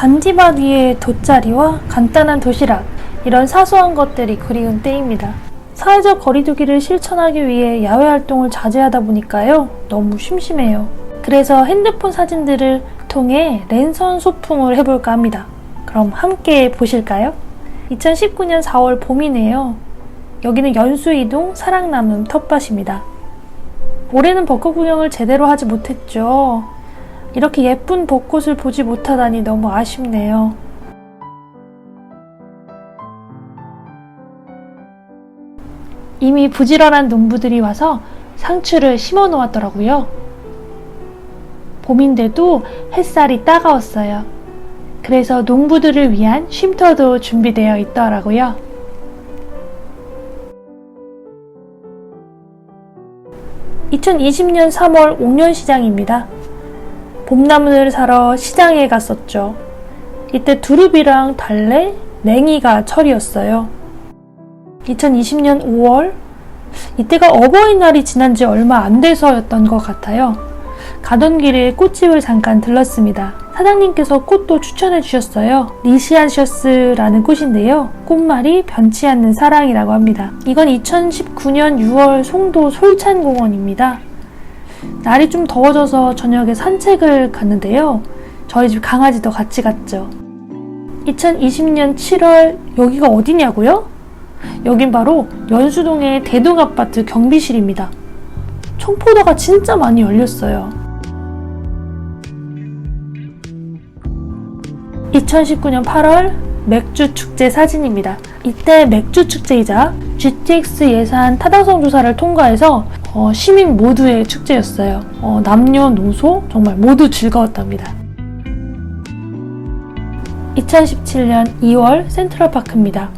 잔디밭 위에 돗자리와 간단한 도시락, 이런 사소한 것들이 그리운 때입니다. 사회적 거리두기를 실천하기 위해 야외 활동을 자제하다 보니까요, 너무 심심해요. 그래서 핸드폰 사진들을 통해 랜선 소풍을 해볼까 합니다. 그럼 함께 보실까요? 2019년 4월 봄이네요. 여기는 연수이동 사랑나눔 텃밭입니다. 올해는 벚꽃 구경을 제대로 하지 못했죠. 이렇게 예쁜 벚꽃을 보지 못하다니 너무 아쉽네요. 이미 부지런한 농부들이 와서 상추를 심어 놓았더라고요. 봄인데도 햇살이 따가웠어요. 그래서 농부들을 위한 쉼터도 준비되어 있더라고요. (2020년 3월) 옥년시장입니다. 봄나무를 사러 시장에 갔었죠. 이때 두릅이랑 달래, 냉이가 철이었어요. 2020년 5월 이때가 어버이날이 지난 지 얼마 안 돼서였던 것 같아요. 가던 길에 꽃집을 잠깐 들렀습니다. 사장님께서 꽃도 추천해 주셨어요. 리시안셔스라는 꽃인데요. 꽃말이 변치 않는 사랑이라고 합니다. 이건 2019년 6월 송도 솔찬공원입니다. 날이 좀 더워져서 저녁에 산책을 갔는데요. 저희 집 강아지도 같이 갔죠. 2020년 7월 여기가 어디냐고요? 여긴 바로 연수동의 대동아파트 경비실입니다. 청포도가 진짜 많이 열렸어요. 2019년 8월 맥주 축제 사진입니다. 이때 맥주 축제이자 GTX 예산 타당성 조사를 통과해서 어, 시민 모두의 축제였어요. 어, 남녀노소 정말 모두 즐거웠답니다. 2017년 2월 센트럴파크입니다.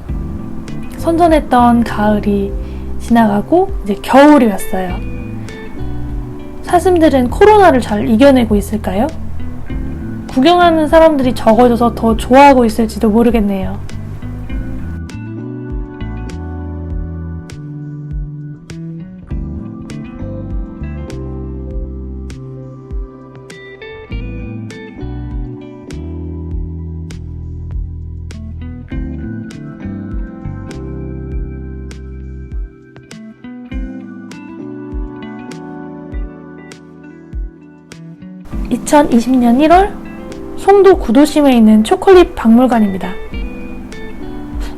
선선했던 가을이 지나가고 이제 겨울이 왔어요. 사슴들은 코로나를 잘 이겨내고 있을까요? 구경하는 사람들이 적어져서 더 좋아하고 있을지도 모르겠네요. (2020년 1월) 송도 구도심에 있는 초콜릿 박물관입니다.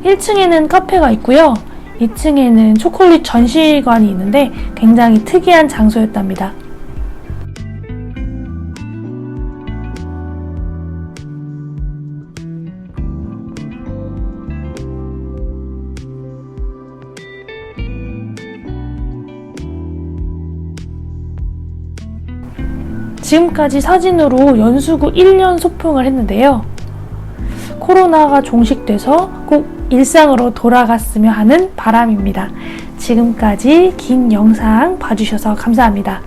1층에는 카페가 있고요. 2층에는 초콜릿 전시관이 있는데 굉장히 특이한 장소였답니다. 지금까지 사진으로 연수구 1년 소풍을 했는데요. 코로나가 종식돼서 꼭 일상으로 돌아갔으면 하는 바람입니다. 지금까지 긴 영상 봐주셔서 감사합니다.